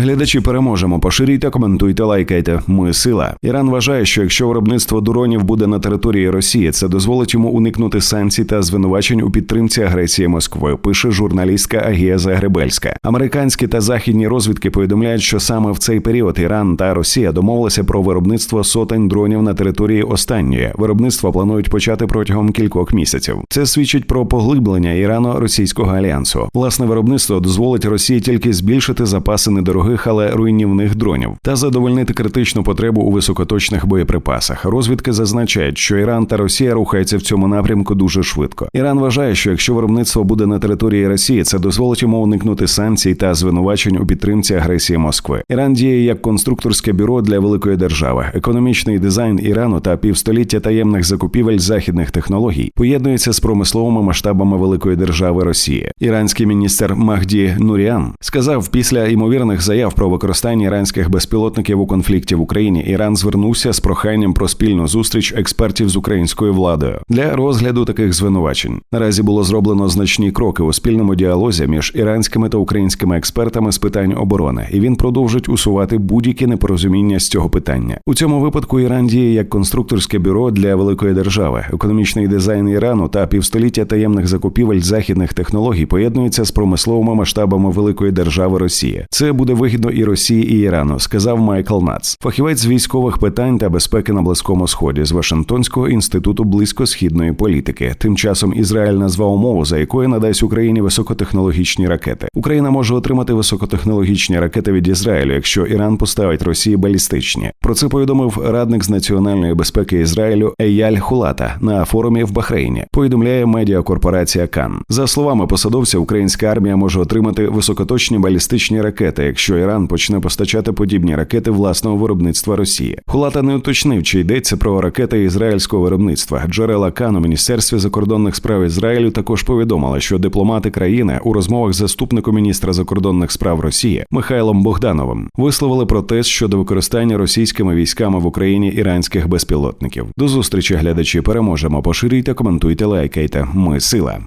Глядачі переможемо. Поширюйте, коментуйте, лайкайте. Ми сила. Іран вважає, що якщо виробництво дронів буде на території Росії, це дозволить йому уникнути санкцій та звинувачень у підтримці агресії Москви. Пише журналістка Агія Загребельська. Американські та західні розвідки повідомляють, що саме в цей період Іран та Росія домовилися про виробництво сотень дронів на території останньої. Виробництво планують почати протягом кількох місяців. Це свідчить про поглиблення Ірано-російського альянсу. Власне виробництво дозволить Росії тільки збільшити запаси недорогих, але руйнівних дронів та задовольнити критичну потребу у високоточних боєприпасах. Розвідки зазначають, що Іран та Росія рухаються в цьому напрямку дуже швидко. Іран вважає, що якщо виробництво буде на території Росії, це дозволить йому уникнути санкцій та звинувачень у підтримці агресії Москви. Іран діє як конструкторське бюро для великої держави. Економічний дизайн Ірану та півстоліття таємних закупівель західних технологій поєднується з промисловими масштабами великої держави Росії. Іранський міністр Махді Нуріан сказав після ймовірних заяв про використання іранських безпілотників у конфлікті в Україні. Іран звернувся з проханням про спільну зустріч експертів з українською владою для розгляду таких звинувачень. Наразі було зроблено значні кроки у спільному діалозі між іранськими та українськими експертами з питань оборони, і він продовжить усувати будь-які непорозуміння з цього питання. У цьому випадку Іран діє як конструкторське бюро для великої держави. Економічний дизайн Ірану та півстоліття таємних закупівель західних технологій поєднуються з промисловими масштабами великої держави Росії. Це буде вигідно і Росії, і Ірану, сказав Майкл Нац, фахівець військових питань та безпеки на близькому сході з Вашингтонського інституту близькосхідної політики. Тим часом Ізраїль назвав умову, за якою надасть Україні високотехнологічні ракети. Україна може отримати високотехнологічні ракети від Ізраїлю, якщо Іран поставить Росії балістичні. Про це повідомив радник з національної безпеки Ізраїлю Еяль Хулата на форумі в Бахрейні. Повідомляє медіакорпорація Кан. За словами посадовця, українська армія може отримати високоточні балістичні ракети, якщо Іран почне постачати подібні ракети власного виробництва Росії. Хулата не уточнив, чи йдеться про ракети ізраїльського виробництва. Джерела Кан у міністерстві закордонних справ Ізраїлю також повідомили, що дипломати країни у розмовах з заступником міністра закордонних справ Росії Михайлом Богдановим висловили протест щодо використання російськими військами в Україні іранських безпілотників. До зустрічі глядачі переможемо. Поширюйте, коментуйте, лайкайте. Ми сила.